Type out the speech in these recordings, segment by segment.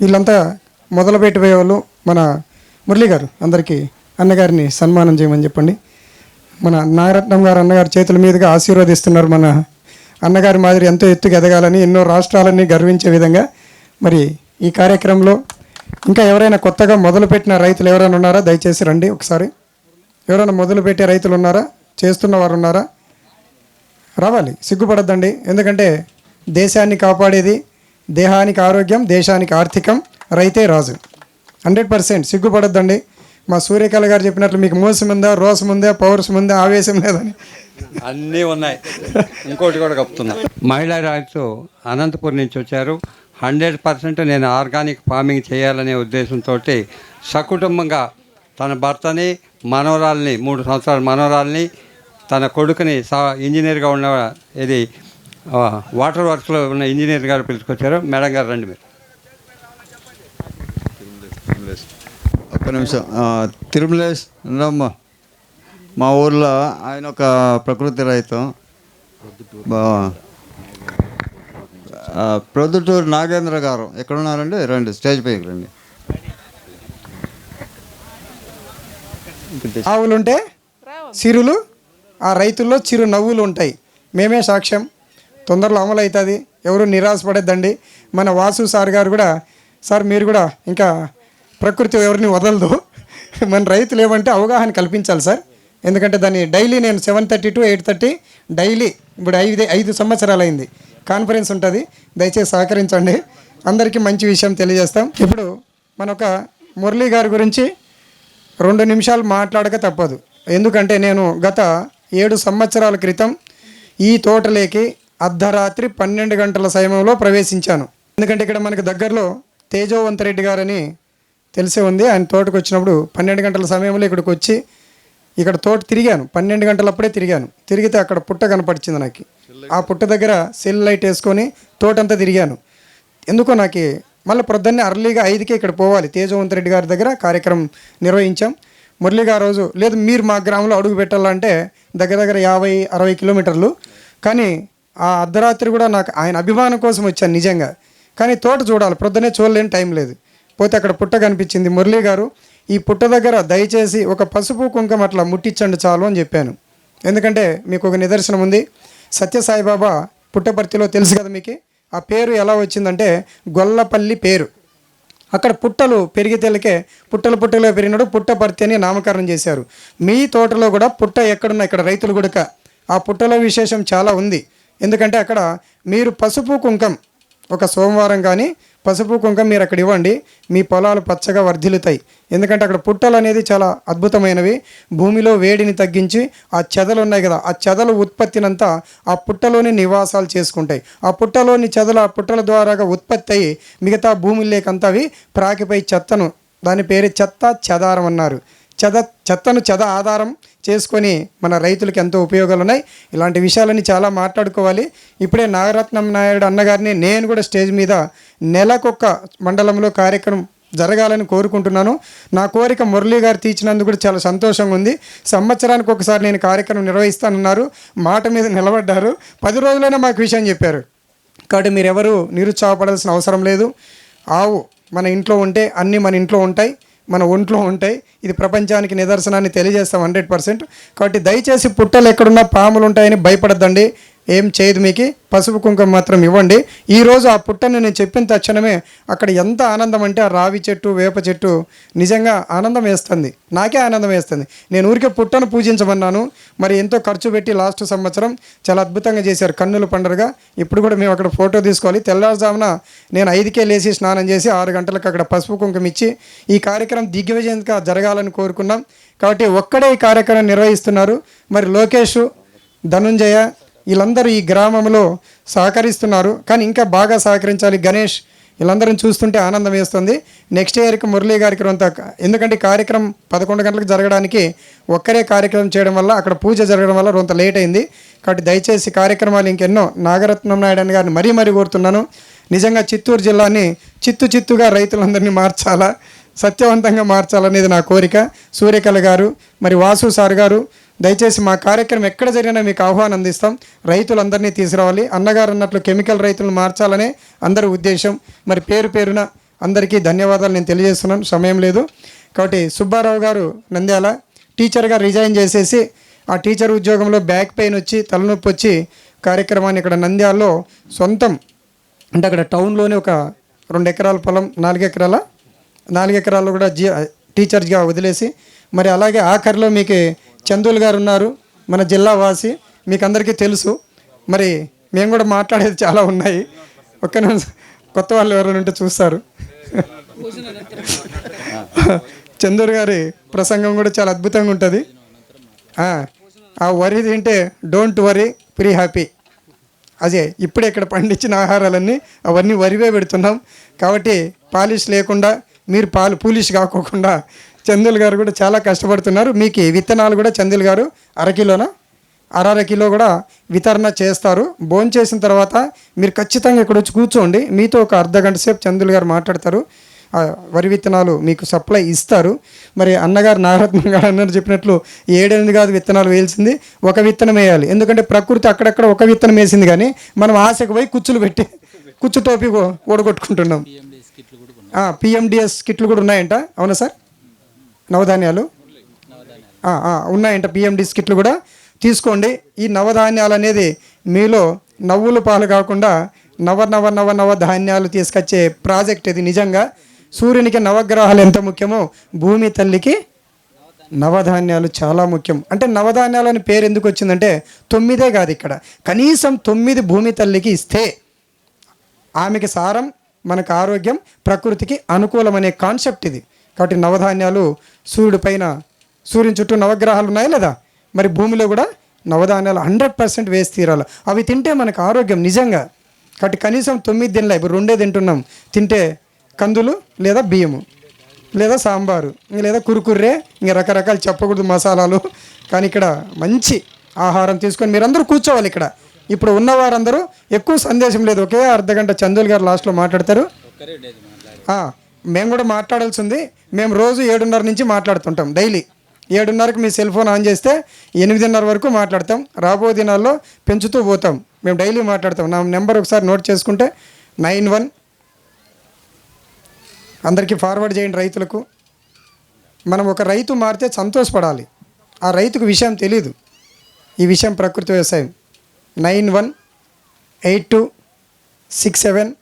వీళ్ళంతా మొదలుపెట్టిపోయే వాళ్ళు మన మురళి గారు. అందరికీ అన్నగారిని సన్మానం చేయమని చెప్పండి. మన నాగరత్నం గారు అన్నగారి చేతుల మీదుగా ఆశీర్వదిస్తున్నారు మన అన్నగారి మాదిరి ఎంతో ఎత్తుకు ఎదగాలని ఎన్నో రాష్ట్రాలన్నీ గర్వించే విధంగా. మరి ఈ కార్యక్రమంలో ఇంకా ఎవరైనా కొత్తగా మొదలుపెట్టిన రైతులు ఎవరైనా ఉన్నారా? దయచేసి రండి ఒకసారి. ఎవరైనా మొదలుపెట్టే రైతులు ఉన్నారా? చేస్తున్న వారు ఉన్నారా? రావాలి. సిగ్గుపడద్దండి. ఎందుకంటే దేశాన్ని కాపాడేది దేహానికి ఆరోగ్యం దేశానికి ఆర్థికం రైతే రాజు. Hundred percent సిగ్గుపడద్దండి. మా సూర్యకళ గారు చెప్పినట్లు మీకు మోసం ఉందా రోసం ఉందా పౌరుషం ఉందా ఆవేశం లేదని అన్నీ ఉన్నాయి. ఇంకోటి కూడా కప్పుతున్నా. మహిళా రాజు అనంతపురం నుంచి వచ్చారు. హండ్రెడ్ పర్సెంట్ నేను ఆర్గానిక్ ఫార్మింగ్ చేయాలనే ఉద్దేశంతో సకుటుంబంగా తన భర్తని మనవరాల్ని మూడు సంవత్సరాల మనవరాల్ని తన కొడుకుని సా ఇంజనీర్గా ఉన్న ఇది వాటర్ వర్క్స్లో ఉన్న ఇంజనీర్ గారు పిలుచుకొచ్చారు. మేడం గారు రండి మీరు. ఒక్క నిమిషం. తిరుమలేష్ ఉండమ్మా మా ఊర్లో ఆయన ఒక ప్రకృతి రైతు. ప్రొద్దుటూరు నాగేంద్ర గారు. ఎక్కడ ఉన్నారండి రండి స్టేజ్ పైకి రండి. ఆవులుంటే సిరులు ఆ రైతుల్లో చిరు నవ్వులు ఉంటాయి మేమే సాక్ష్యం. తొందరలో అమలు అవుతుంది ఎవరు నిరాశపడద్దండి. మన వాసు సార్ గారు కూడా సార్ మీరు కూడా ఇంకా ప్రకృతి ఎవరిని వదలదు. మన రైతులు ఏమంటే అవగాహన కల్పించాలి సార్. ఎందుకంటే దాన్ని డైలీ నేను seven thirty to eight thirty daily ఇప్పుడు ఐదు ఐదు సంవత్సరాలు అయింది కాన్ఫరెన్స్ ఉంటుంది. దయచేసి సహకరించండి. అందరికీ మంచి విషయం తెలియజేస్తాం. ఇప్పుడు మన ఒక మురళీ గారి గురించి రెండు నిమిషాలు మాట్లాడక తప్పదు. ఎందుకంటే నేను గత ఏడు సంవత్సరాల క్రితం ఈ తోటలోకి అర్ధరాత్రి పన్నెండు గంటల సమయంలో ప్రవేశించాను. ఎందుకంటే ఇక్కడ మనకు దగ్గరలో తేజోవంత్ రెడ్డి గారని తెలిసే ఉంది. ఆయన తోటకు వచ్చినప్పుడు పన్నెండు గంటల సమయంలో ఇక్కడికి వచ్చి ఇక్కడ తోట తిరిగాను. పన్నెండు గంటలప్పుడే తిరిగాను. తిరిగితే అక్కడ పుట్ట కనపడిచింది నాకు. ఆ పుట్ట దగ్గర సెల్ లైట్ వేసుకొని తోటంతా తిరిగాను. ఎందుకో నాకు మళ్ళీ ప్రొద్దున్నే అర్లీగా ఐదుకే ఇక్కడ పోవాలి. తేజవంత్ రెడ్డి గారి దగ్గర కార్యక్రమం నిర్వహించాం. మురళి గారు రోజు లేదు మీరు మా గ్రామంలో అడుగు పెట్టాలంటే దగ్గర దగ్గర యాభై అరవై కిలోమీటర్లు. కానీ ఆ అర్ధరాత్రి కూడా నాకు ఆయన అభిమానం కోసం వచ్చాను నిజంగా. కానీ తోట చూడాలి ప్రొద్దునే చూడలేని టైం లేదు. పోతే అక్కడ పుట్ట కనిపించింది మురళీ గారు. ఈ పుట్ట దగ్గర దయచేసి ఒక పసుపు కుంకుమ అట్లా ముట్టించండి చాలు అని చెప్పాను. ఎందుకంటే మీకు ఒక నిదర్శనం ఉంది. సత్యసాయిబాబా పుట్టపర్తిలో తెలుసు కదా మీకు. ఆ పేరు ఎలా వచ్చిందంటే గొల్లపల్లి పేరు. అక్కడ పుట్టలు పెరిగితేలకే పుట్టలు పుట్టలో పెరిగినాడు పుట్టపర్తి అని నామకరణం చేశారు. మీ తోటలో కూడా పుట్ట ఎక్కడున్నా ఇక్కడ రైతులు గుడక. ఆ పుట్టలో విశేషం చాలా ఉంది. ఎందుకంటే అక్కడ మీరు పసుపు కుంకం ఒక సోమవారం కానీ పసుపు కుంకం మీరు అక్కడ ఇవ్వండి మీ పొలాలు పచ్చగా వర్ధిల్లుతాయి. ఎందుకంటే అక్కడ పుట్టలు అనేది చాలా అద్భుతమైనవి. భూమిలో వేడిని తగ్గించి ఆ చెదలు ఉన్నాయి కదా ఆ చెదల ఉత్పత్తినంతా ఆ పుట్టలోని నివాసాలు చేసుకుంటాయి. ఆ పుట్టలోని చెదలు ఆ పుట్టల ద్వారాగా ఉత్పత్తి అయ్యి మిగతా భూమి లేకంతా అవి ప్రాకిపై చెత్తను. దాని పేరు చెత్త చెదారం అన్నారు. చెద చెత్తను చెద ఆధారం చేసుకొని మన రైతులకు ఎంతో ఉపయోగాలు ఉన్నాయి ఇలాంటి విషయాలని చాలా మాట్లాడుకోవాలి. ఇప్పుడే నాగరత్నం నాయుడు అన్నగారిని నేను కూడా స్టేజ్ మీద నెలకొక్క మండలంలో కార్యక్రమం జరగాలని కోరుకుంటున్నాను. నా కోరిక మురళీ గారు తీర్చినందుకు కూడా చాలా సంతోషంగా ఉంది. సంవత్సరానికి ఒకసారి నేను కార్యక్రమం నిర్వహిస్తానన్నారు. మాట మీద నిలబడ్డారు. పది రోజులైనా మాకు విషయం చెప్పారు. కాబట్టి మీరెవరూ నిరుత్సాహపడాల్సిన అవసరం లేదు. ఆవు మన ఇంట్లో ఉంటే అన్నీ మన ఇంట్లో ఉంటాయి. మన ఒంట్లో ఉంటాయి. ఇది ప్రపంచానికి నిదర్శనాన్ని తెలియజేస్తాం హండ్రెడ్ పర్సెంట్. కాబట్టి దయచేసి పుట్టలు ఎక్కడున్నా పాములు ఉంటాయని భయపడద్దండి. ఏం చేయదు మీకు? పసుపు కుంకుమ మాత్రం ఇవ్వండి. ఈరోజు ఆ పుట్టను నేను చెప్పిన తక్షణమే అక్కడ ఎంత ఆనందం అంటే ఆ రావి చెట్టు వేప చెట్టు నిజంగా ఆనందం వేస్తుంది. నాకే ఆనందం వేస్తుంది. నేను ఊరికే పుట్టను పూజించమన్నాను. మరి ఎంతో ఖర్చు పెట్టి లాస్ట్ సంవత్సరం చాలా అద్భుతంగా చేశారు కన్నుల పండుగ ఇప్పుడు కూడా మేము అక్కడ ఫోటో తీసుకోవాలి. తెల్లవారుజామున నేను ఐదుకే లేచి స్నానం చేసి ఆరు గంటలకు అక్కడ పసుపు కుంకుమ ఇచ్చి ఈ కార్యక్రమం దిగ్విజయంగా జరగాలని కోరుకున్నాం. కాబట్టి ఒక్కడే ఈ కార్యక్రమం నిర్వహిస్తున్నారు. మరి లోకేష్ ధనుంజయ వీళ్ళందరూ ఈ గ్రామంలో సహకరిస్తున్నారు. కానీ ఇంకా బాగా సహకరించాలి గణేష్. వీళ్ళందరిని చూస్తుంటే ఆనందం వేస్తుంది. నెక్స్ట్ ఇయర్కి మురళీ గారికి కొంత ఎందుకంటే కార్యక్రమం పదకొండు గంటలకు జరగడానికి ఒక్కరే కార్యక్రమం చేయడం వల్ల అక్కడ పూజ జరగడం వల్ల కొంత లేట్ అయింది. కాబట్టి దయచేసి కార్యక్రమాలు ఇంకెన్నో నాగరత్నం నాయుడు అని గారిని మరీ మరీ కోరుతున్నాను. నిజంగా చిత్తూరు జిల్లాని చిత్తు చిత్తుగా రైతులందరినీ మార్చాలా? సత్యవంతంగా మార్చాలనేది నా కోరిక. సూర్యకళ గారు మరి వాసు సార్ గారు దయచేసి మా కార్యక్రమం ఎక్కడ జరిగినా మీకు ఆహ్వానం అందిస్తాం. రైతులందరినీ తీసుకురావాలి. అన్నగారు అన్నట్లు కెమికల్ రైతులను మార్చాలనే అందరి ఉద్దేశం. మరి పేరు పేరున అందరికీ ధన్యవాదాలు నేను తెలియజేస్తున్నాను. సమయం లేదు. కాబట్టి సుబ్బారావు గారు నంద్యాల టీచర్గా రిజైన్ చేసేసి ఆ టీచర్ ఉద్యోగంలో బ్యాక్ పెయిన్ వచ్చి తలనొప్పి వచ్చి కార్యక్రమాన్ని ఇక్కడ నంద్యాలలో సొంతం అంటే అక్కడ టౌన్లోనే ఒక రెండు ఎకరాల పొలం నాలుగెకరాల నాలుగెకరాలు కూడా జీ టీచర్స్గా వదిలేసి మరి అలాగే ఆఖరిలో మీకు చందుల్ గారు ఉన్నారు మన జిల్లా వాసి మీకు అందరికీ తెలుసు. మరి మేము కూడా మాట్లాడేది చాలా ఉన్నాయి. ఒక్క కొత్త వాళ్ళు ఎవరైనా ఉంటే చూస్తారు. చందూర్ గారి ప్రసంగం కూడా చాలా అద్భుతంగా ఉంటుంది. ఆ, ఆ వరి తింటే డోంట్ వరీ ప్రీ హ్యాపీ అదే ఇప్పుడే ఇక్కడ పండించిన ఆహారాలన్నీ అవన్నీ వరివే పెడుతున్నాం. కాబట్టి పాలిష్ లేకుండా మీరు పాలు పూలిష్ కాకోకుండా చందుల్ గారు కూడా చాలా కష్టపడుతున్నారు. మీకు విత్తనాలు కూడా చందుల్ గారు అరకిలోనా అరర కిలో కూడా వితరణ చేస్తారు. భోజనం చేసిన తర్వాత మీరు ఖచ్చితంగా ఇక్కడ వచ్చి కూర్చోండి. మీతో ఒక అర్ధ గంట సేపు చందుల్ గారు మాట్లాడతారు. వరి విత్తనాలు మీకు సప్లై ఇస్తారు. మరి అన్నగారు నాగరత్నం గారు అన్నారు చెప్పినట్లు ఏడెనిమిది కాదు విత్తనాలు వేయాల్సింది. ఒక విత్తనం వేయాలి. ఎందుకంటే ప్రకృతి అక్కడక్కడ ఒక విత్తనం వేసింది కానీ మనం ఆశకు పోయి కుచ్చులు పెట్టి కుచ్చు టోపీ ఓడగొట్టుకుంటున్నాం. పిఎండిఎస్ కిట్లు కూడా ఉన్నాయంట. అవునా సార్? నవధాన్యాలు? ఉన్నాయంట పిఎం కిట్లు కూడా. తీసుకోండి. ఈ నవధాన్యాలు అనేది మీలో నవ్వుల పాలు కాకుండా నవ నవ నవ నవ ధాన్యాలు తీసుకొచ్చే ప్రాజెక్ట్ ఇది నిజంగా. సూర్యునికి నవగ్రహాలు ఎంత ముఖ్యమో భూమి తల్లికి నవధాన్యాలు చాలా ముఖ్యం. అంటే నవధాన్యాలు అని పేరు ఎందుకు వచ్చిందంటే తొమ్మిదే కాదు ఇక్కడ. కనీసం తొమ్మిది భూమి తల్లికి ఇస్తే ఆమెకి సారం మనకు ఆరోగ్యం ప్రకృతికి అనుకూలమనే కాన్సెప్ట్ ఇది. కాబట్టి నవధాన్యాలు సూర్యుడి పైన సూర్యుని చుట్టూ నవగ్రహాలు ఉన్నాయి లేదా? మరి భూమిలో కూడా నవధాన్యాలు హండ్రెడ్ పర్సెంట్ వేసి తీరాలి. అవి తింటే మనకు ఆరోగ్యం నిజంగా. కాబట్టి కనీసం తొమ్మిది తినలే ఇప్పుడు రెండే తింటున్నాం. తింటే కందులు లేదా బియ్యము లేదా సాంబారు లేదా కురుకుర్రే ఇంక రకరకాల చెప్పకూడదు మసాలాలు. కానీ ఇక్కడ మంచి ఆహారం తీసుకొని మీరందరూ కూర్చోవాలి ఇక్కడ. ఇప్పుడు ఉన్నవారందరూ ఎక్కువ సందేశం లేదు. ఒకే అర్ధ గంట చందుల్ గారు లాస్ట్లో మాట్లాడతారు. మేము కూడా మాట్లాడాల్సి ఉంది. మేము రోజు ఏడున్నర నుంచి మాట్లాడుతుంటాం డైలీ. ఏడున్నరకు మీ సెల్ ఫోన్ ఆన్ చేస్తే ఎనిమిదిన్నర వరకు మాట్లాడతాం. రాబో దినాల్లో పెంచుతూ పోతాం. మేము డైలీ మాట్లాడతాం. నా నెంబర్ ఒకసారి నోట్ చేసుకుంటే నైన్ వన్. అందరికీ ఫార్వర్డ్ చేయండి రైతులకు. మనం ఒక రైతు మారితే సంతోషపడాలి. ఆ రైతుకు విషయం తెలియదు ఈ విషయం ప్రకృతి వ్యవసాయం. Nine one eight two six seven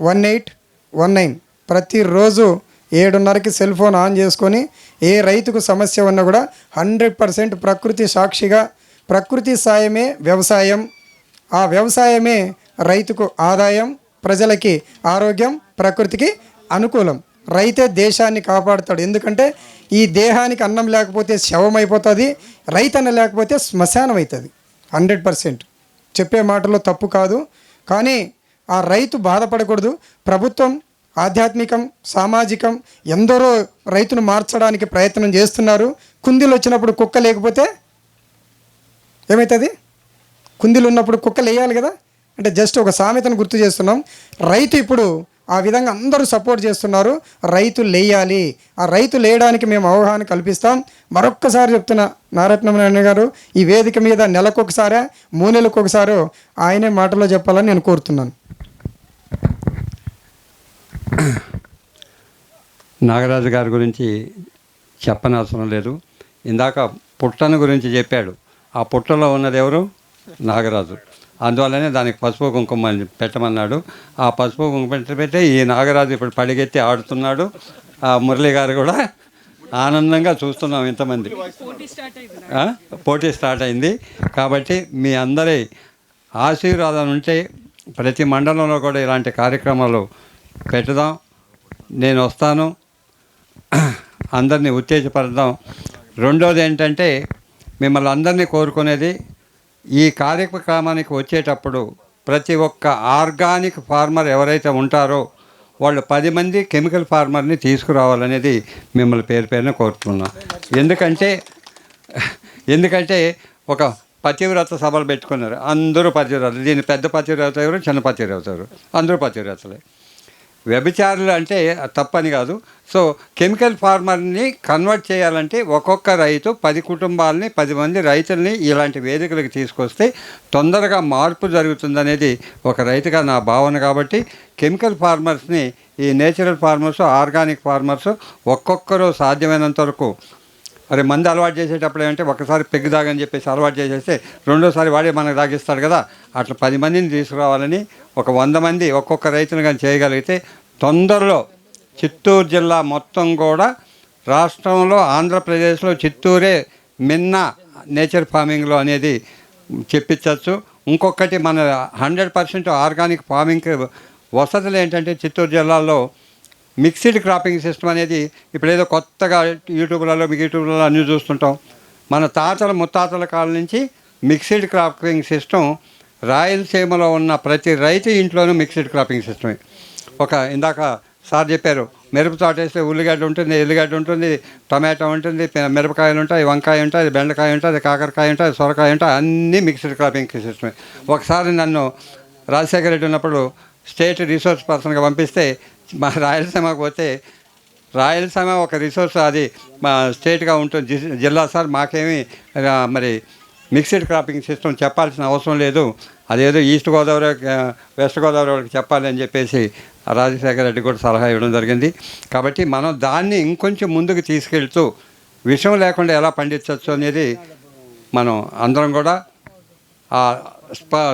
one eight one nine. ప్రతిరోజు ఏడున్నరకి సెల్ ఫోన్ ఆన్ చేసుకొని ఏ రైతుకు సమస్య ఉన్నా కూడా హండ్రెడ్ పర్సెంట్ ప్రకృతి సాక్షిగా ప్రకృతి సాయమే వ్యవసాయం. ఆ వ్యవసాయమే రైతుకు ఆదాయం ప్రజలకి ఆరోగ్యం ప్రకృతికి అనుకూలం. రైతే దేశాన్ని కాపాడుతాడు. ఎందుకంటే ఈ దేహానికి అన్నం లేకపోతే శవం అయిపోతుంది రైతన్న లేకపోతే శ్మశానం అవుతుంది హండ్రెడ్ పర్సెంట్. చెప్పే మాటలో తప్పు కాదు. కానీ ఆ రైతు బాధపడకూడదు. ప్రభుత్వం ఆధ్యాత్మికం సామాజికం ఎందరో రైతును మార్చడానికి ప్రయత్నం చేస్తున్నారు. కుందీలు వచ్చినప్పుడు కుక్క లేకపోతే ఏమవుతుంది కుందీలు ఉన్నప్పుడు కుక్కలు వేయాలి కదా? అంటే జస్ట్ ఒక సామెతను గుర్తు చేస్తున్నాం. రైతు ఇప్పుడు ఆ విధంగా అందరూ సపోర్ట్ చేస్తున్నారు. రైతు లేయాలి. ఆ రైతు లేయడానికి మేము అవగాహన కల్పిస్తాం. మరొక్కసారి చెప్తున్నా నారత్ననారాయణ గారు ఈ వేదిక మీద నెలకొకసారా మూడు నెలలకు ఒకసారో ఆయనే మాటలో చెప్పాలని నేను కోరుతున్నాను. నాగరాజు గారి గురించి చెప్పనవసరం లేదు. ఇందాక పుట్టను గురించి చెప్పాడు. ఆ పుట్టలో ఉన్నది ఎవరు? నాగరాజు. అందువల్లనే దానికి పసుపు కుంకుమ పెట్టమన్నాడు. ఆ పసుపు కుంకుమ పెట్టి ఈ నాగరాజు ఇప్పుడు పడిగెత్తి ఆడుతున్నాడు. ఆ మురళి గారు కూడా ఆనందంగా చూస్తున్నాం ఇంతమంది? పోటీ స్టార్ట్ అయింది. కాబట్టి మీ అందరి ఆశీర్వాదం ఉంటే ప్రతి మండలంలో కూడా ఇలాంటి కార్యక్రమాలు పెట్టుదాం నేను వస్తాను. అందరినీ ఉత్తేజపడదాం రెండోది ఏంటంటే మిమ్మల్ని అందరినీ కోరుకునేది ఈ కార్యక్రమానికి వచ్చేటప్పుడు ప్రతి ఒక్క ఆర్గానిక్ ఫార్మర్ ఎవరైతే ఉంటారో వాళ్ళు పది మంది కెమికల్ ఫార్మర్ని తీసుకురావాలనేది మిమ్మల్ని పేరు పేరున కోరుతున్నాం. ఎందుకంటే ఎందుకంటే ఒక పతివ్రత సభలు పెట్టుకున్నారు. అందరూ పతివ్రతలు. దీని పెద్ద పతివ్రత ఎవరు చిన్న పతివ్రత ఎవరు? అందరూ పతివ్రతలే. వ్యభిచారులు అంటే తప్పని కాదు. సో కెమికల్ ఫార్మర్ని కన్వర్ట్ చేయాలంటే ఒక్కొక్క రైతు పది కుటుంబాలని పది మంది రైతుల్ని ఇలాంటి వేదికలకు తీసుకొస్తే తొందరగా మార్పు జరుగుతుందనేది ఒక రైతుగా నా భావన కాబట్టి కెమికల్ ఫార్మర్స్ని ఈ నేచురల్ ఫార్మర్స్ ఆర్గానిక్ ఫార్మర్స్ ఒక్కొక్కరు సాధ్యమైనంత వరకు అరే మంది అలవాటు చేసేటప్పుడు ఏంటంటే ఒకసారి పెగ్గు దాగని చెప్పేసి అలవాటు చేసేస్తే రెండోసారి వాడే మనకు దాగిస్తాడు కదా. అట్లా పది మందిని తీసుకురావాలని ఒక వంద మంది ఒక్కొక్క రైతును కానీ చేయగలిగితే తొందరలో చిత్తూరు జిల్లా మొత్తం కూడా రాష్ట్రంలో ఆంధ్రప్రదేశ్లో చిత్తూరే మిన్న నేచర్ ఫార్మింగ్లో అనేది చెప్పించవచ్చు. ఇంకొకటి మన హండ్రెడ్ పర్సెంట్ ఆర్గానిక్ ఫార్మింగ్కి వసతులు ఏంటంటే చిత్తూరు జిల్లాలో మిక్సిడ్ క్రాపింగ్ సిస్టమ్ అనేది ఇప్పుడేదో కొత్తగా యూట్యూబ్లలో మీ యూట్యూబ్లలో అన్నీ చూస్తుంటాం. మన తాతల ముత్తాతల కాలం నుంచి మిక్సిడ్ క్రాపింగ్ సిస్టమ్ రాయలసీమలో ఉన్న ప్రతి రైతు ఇంట్లోనూ మిక్సిడ్ క్రాపింగ్ సిస్టమే. ఒక ఇందాక సార్ చెప్పారు మిరప తోటేస్తే ఉల్లిగడ్డ ఉంటుంది ఎల్లిగడ్డ ఉంటుంది టమాటో ఉంటుంది మిరపకాయలు ఉంటాయి వంకాయ ఉంటుంది బెండకాయ ఉంటుంది కాకరకాయ ఉంటుంది సొరకాయ ఉంటుంది అన్నీ మిక్స్డ్ క్రాపింగ్ సిస్టమే. ఒకసారి నన్ను రాజశేఖర రెడ్డి ఉన్నప్పుడు స్టేట్ రిసోర్స్ పర్సన్గా పంపిస్తే మా రాయలసీమకు పోతే రాయలసీమ ఒక రిసోర్స్ అది మా స్టేట్గా ఉంటుంది జిల్లా సార్ మాకేమీ మరి మిక్స్డ్ క్రాపింగ్ సిస్టమ్ చెప్పాల్సిన అవసరం లేదు. అదేదో ఈస్ట్ గోదావరి వెస్ట్ గోదావరి వాళ్ళకి చెప్పాలి అని చెప్పేసి రాజశేఖర రెడ్డి కూడా సలహా ఇవ్వడం జరిగింది. కాబట్టి మనం దాన్ని ఇంకొంచెం ముందుకు తీసుకెళ్తూ విషం లేకుండా ఎలా పండించవచ్చు అనేది మనం అందరం కూడా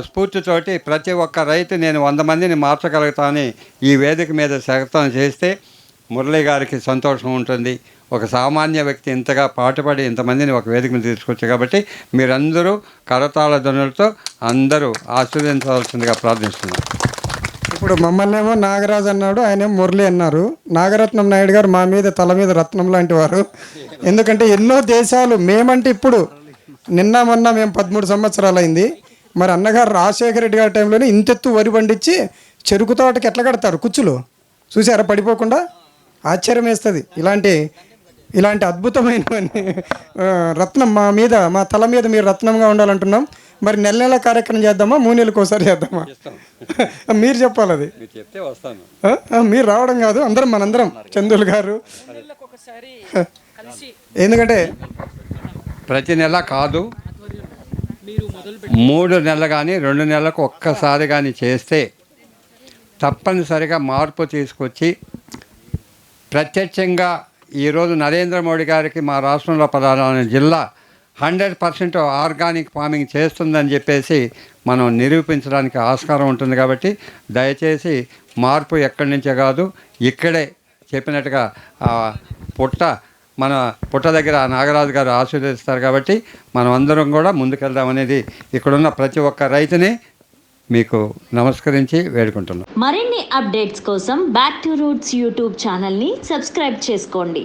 స్ఫూర్తితోటి ప్రతి ఒక్క రైతు నేను వంద మందిని మార్చగలుగుతానని ఈ వేదిక మీద శక్తం చేస్తే మురళి గారికి సంతోషం ఉంటుంది. ఒక సామాన్య వ్యక్తి ఇంతగా పాటుపడి ఇంతమందిని ఒక వేదిక మీద తీసుకొచ్చు కాబట్టి మీరందరూ కరతాళ ధ్వనులతో అందరూ ఆశీర్వదించవలసిందిగా ప్రార్థిస్తున్నాను ఇప్పుడు మమ్మల్ని ఏమో నాగరాజు అన్నాడు ఆయన మురళి అన్నారు. నాగరత్నం నాయుడు గారు మా మీద తల మీద రత్నం లాంటి వారు. ఎందుకంటే ఎన్నో దేశాలు మేమంటే ఇప్పుడు నిన్న మొన్న మేము పదమూడు సంవత్సరాలు అయింది మరి అన్నగారు రాజశేఖర రెడ్డి గారి టైంలోనే ఇంతెత్తు వరి పండించి చెరుకు తోటకి ఎట్లా కడతారు కుచ్చులు? చూసారా పడిపోకుండా? ఆశ్చర్యం వేస్తుంది. ఇలాంటి ఇలాంటి అద్భుతమైన రత్నం మా మీద మా తల మీద మీరు రత్నంగా ఉండాలంటున్నాం. మరి నెల నెల కార్యక్రమం చేద్దామా? మూడు నెలలకు ఒకసారి చేద్దామా? మీరు చెప్పాలి అది మీరు చెప్తే వస్తాను. ఆ? ఆ, మీరు రావడం కాదు. అందరం మనందరం. చందులు గారు. ఎందుకంటే ప్రతి నెల కాదు. మూడు నెలలు కానీ రెండు నెలలకు ఒక్కసారి కానీ చేస్తే తప్పనిసరిగా మార్పు తీసుకొచ్చి ప్రత్యక్షంగా ఈరోజు నరేంద్ర మోడీ గారికి మా రాష్ట్రంలో ప్రధాన జిల్లా హండ్రెడ్ పర్సెంట్ ఆర్గానిక్ ఫార్మింగ్ చేస్తుందని చెప్పేసి మనం నిరూపించడానికి ఆస్కారం ఉంటుంది కాబట్టి దయచేసి మార్పు ఎక్కడి నుంచే కాదు ఇక్కడే చెప్పినట్టుగా పుట్ట మన పుట్ట దగ్గర నాగరాజు గారు ఆశీర్వదిస్తారు కాబట్టి మనం అందరం కూడా ముందుకెళ్దామనేది ఇక్కడున్న ప్రతి ఒక్క రైతుని మీకు నమస్కరించి వేడుకుంటున్నాం. మరిన్ని అప్డేట్స్ కోసం బ్యాక్ టు రూట్స్ యూట్యూబ్ ఛానల్ని సబ్స్క్రైబ్ చేసుకోండి.